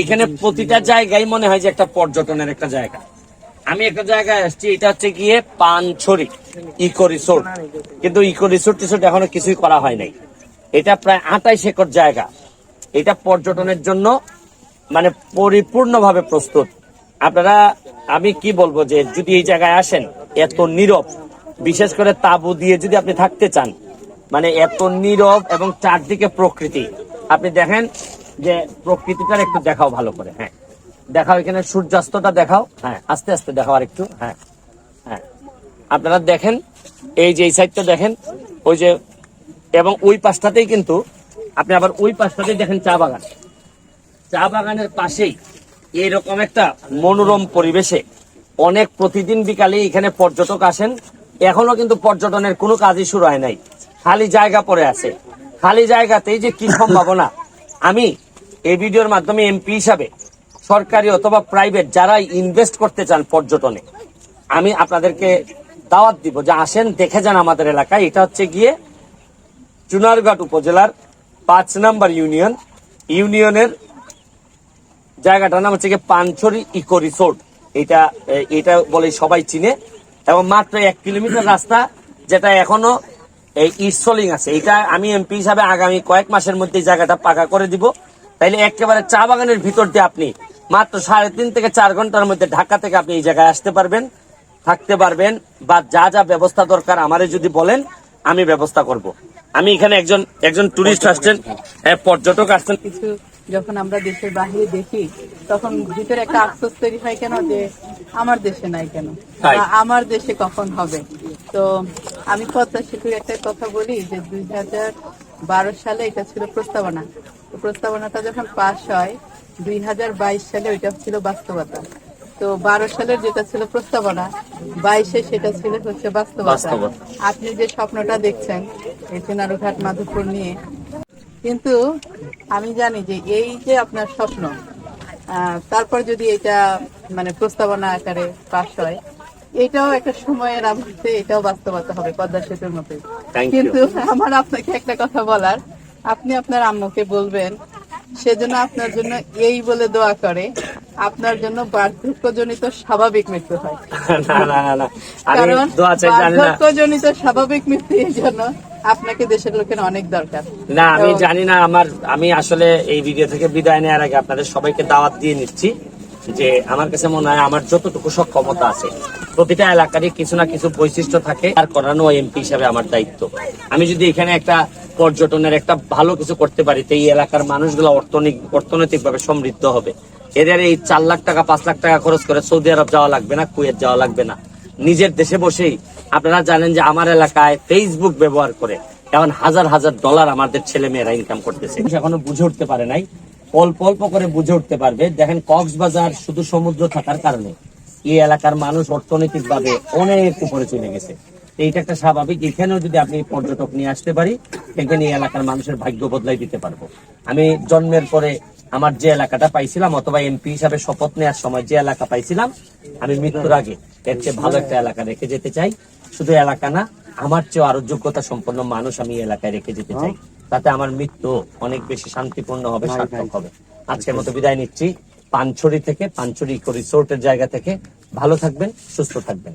এখানে প্রতিটা জায়গায় মনে হয় যে একটা পর্যটনের একটা জায়গা। আমি একটা জায়গায় আসছি এটা হচ্ছে গিয়ে পানছড়ি ইকো রিসোর্ট। কিন্তু ইকো রিসোর্ট টিসোর্ট এখনও কিছুই করা হয় নাই। এটা প্রায় আটাইশ একর জায়গা। এটা পর্যটনের জন্য মানে পরিপূর্ণভাবে প্রস্তুত। আপনারা আমি কি বলব যে যদি এই জায়গায় আসেন এত নীরব বিশেষ করে তাবু দিয়ে যদি আপনি থাকতে চান মানে এত নীরব এবং চারদিকে প্রকৃতি। আপনি দেখেন যে প্রকৃতিটার একটু দেখাও ভালো করে হ্যাঁ। দেখাও এখানে সূর্যাস্তটা দেখাও হ্যাঁ আস্তে আস্তে দেখাও আর একটু হ্যাঁ হ্যাঁ। আপনারা দেখেন, এই যে এই সাইডটা দেখেন, ওই যে, এবং ওই পাশটাতেই কিন্তু আপনি আবার ওই পাশটাতেই দেখেন চা বাগান। চা বাগানের পাশেই এইরকম একটা মনোরম পরিবেশে অনেক প্রতিদিন বিকালে এখানে পর্যটক আসেন। এখনও কিন্তু পর্যটনের কোনো কাজই শুরু হয় নাই। খালি জায়গা পড়ে আছে। খালি জায়গাতেই যে কি সম্ভাবনা আমি এই ভিডিওর মাধ্যমে এমপি হিসাবে, সরকারি অথবা প্রাইভেট যারা ইনভেস্ট করতে চান পর্যটনে, আমি আপনাদেরকে দাওয়াত দিব যে আসেন, দেখে যান আমাদের এলাকায়। এটা হচ্ছে গিয়ে চুনারঘাট উপজেলার পাঁচ নাম্বার ইউনিয়ন। ইউনিয়নের জায়গাটার নাম হচ্ছে গিয়ে পানছড়ি ইকো রিসোর্ট। এটা এটা বলে সবাই চিনে। এবং মাত্র এক কিলোমিটার রাস্তা, যেটা এখনও এই ইটসলিং আছে। এটা আমি এমপি হিসাবে আগামী কয়েক মাসের মধ্যে জায়গাটা পাকা করে দিব। তাইলে একেবারে চা বাগানের ভিতর দিয়ে আপনি মাত্র সাড়ে তিন থেকে চার ঘণ্টার মধ্যে ঢাকা থেকে আপনি এই জায়গায় আসতে পারবেন থাকতে পারবেন বা যা যা ব্যবস্থা দরকার আমারে যদি বলেন আমি ব্যবস্থা করব। আমি এখানে একজন একজন টুরিস্ট আসছেন হ্যাঁ, পর্যটক আসছেন। কিছু যখন আমরা দেশের বাহিরে দেখি তখন ভিতরে একটা আফসোস তৈরি হয় কেন যে আমার দেশে নাই কেন? আমার দেশে কখন হবে? তো আমি পদ্মা সেতুর একটা কথা বলি যে দুই হাজার বারো সালে এটা ছিল প্রস্তাবনা। প্রস্তাবনাটা যখন পাশ হয় দুই হাজার বাইশ সালে ওইটা ছিল বাস্তবতা। তো বারো সালের যেটা ছিল প্রস্তাবনা বাইশে সেটা ছিল হচ্ছে বাস্তবতা। আপনি যে স্বপ্নটা দেখছেন এই চুনারুঘাট মাধবপুর নিয়ে কিন্তু আমি জানি যে এই যে আপনার স্বপ্ন তারপর যদি এটা মানে প্রস্তাবনা আকারে পাশ হয় এটাও একটা সময়ের আবৃত্তি এটাও বাস্তবতা হবে পদ্মা সেতুর মতো কিন্তু আমার আপনাকে একটা কথা বলার আপনি আপনার আম্মুকে বলবেন সেজন্য আপনার জন্য এই বলে দোয়া করে আপনার জন্য বার্ধক্যজনিত স্বাভাবিক মৃত্যু হয়। কারণ বার্ধক্যজনিত স্বাভাবিক মৃত্যু এই জন্য আপনাকে দেশের লোকের অনেক দরকার। না আমি জানি না আমার আমি আসলে এই ভিডিও থেকে বিদায় নেওয়ার আগে আপনাদের সবাইকে দাওয়াত দিয়ে নিচ্ছি। যে আমার কাছে মনে হয় আমার যতটুকু সক্ষমতা আছে, প্রতিটা এলাকারই কিছু না কিছু বৈশিষ্ট্য থাকে, আর করানো এমপি হিসাবে আমার দায়িত্ব। আমি যদি এখানে একটা পর্যটনের একটা ভালো কিছু করতে পারি, তো এই এলাকার মানুষগুলো অর্থনৈতিক অর্থনৈতিক ভাবে সমৃদ্ধ হবে। এদের এই চার লাখ টাকা, পাঁচ লাখ টাকা খরচ করে সৌদি আরব যাওয়া লাগবে না, কুয়েত যাওয়া লাগবে না। নিজের দেশে বসেই আপনারা জানেন যে আমার এলাকায় ফেসবুক ব্যবহার করে এখন হাজার হাজার ডলার আমাদের ছেলে মেয়েরা ইনকাম করতেছে। এখনও বুঝে উঠতে পারে নাই অল্প অল্প করে বুঝে উঠতে পারবে। দেখেন, কক্সবাজার শুধু সমুদ্র থাকার কারণে এই এলাকার মানুষ অর্থনৈতিক ভাবে অনেক উপরে চলে গেছে। এইটা একটা স্বাভাবিক। এখানেও যদি আপনি পর্যটক নিয়ে আসতে পারি, এখানে এই এলাকার মানুষের ভাগ্য বদলাই দিতে পারব। আমি জন্মের পরে আমার যে এলাকাটা পাইছিলাম, অথবা এমপি হিসাবে শপথ নেওয়ার সময় যে এলাকা পাইছিলাম, আমি মৃত্যুর আগে এর চেয়ে ভালো একটা এলাকা রেখে যেতে চাই। শুধু এলাকা না, আমার চেয়ে আরও যোগ্যতা সম্পন্ন মানুষ আমি এলাকায় রেখে যেতে চাই। তাতে আমার মৃত্যু অনেক বেশি শান্তিপূর্ণ হবে সার্থক হবে। আজকের মতো বিদায় নিচ্ছি। পানছড়ি থেকে পানছড়ি রিসোর্টের জায়গা থেকে। ভালো থাকবেন সুস্থ থাকবেন।